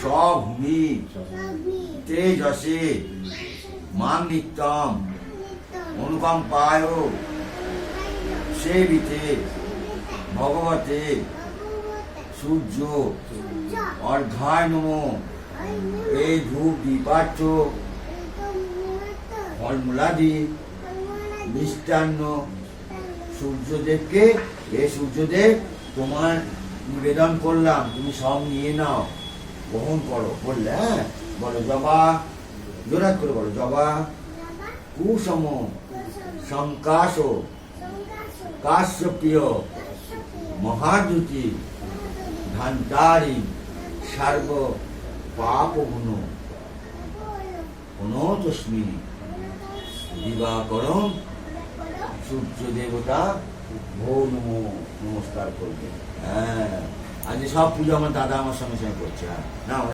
স্বভূমি তেজসে মাং নিত্যম অনুকম্পায়, সেবিতে, ভগবতে, সূর্য অর্ধায় নম এই ধূপ দীপাচ্য ফলমূলাদি, মিষ্টান্ন, সূর্যদেবকে, এ সূর্যদেব তোমার নিবেদন করলাম, তুমি সব নিয়ে নাও। গ্রহণ করো। বললে হ্যাঁ বলো, জবা। জোরাত করে বলো, জবা, কুসম, সংকাশ কাশ্যপীয় মহাদ্যুতি ধান্তারি, সার্ব পাপ গুণ অনতস্মি দিবাকরণ, সূর্য দেবতা, ভো, নমো, নমস্কার করবে। হ্যাঁ আজ সব পুজো আমার দাদা আমার সঙ্গে সঙ্গে করছে হ্যাঁ। না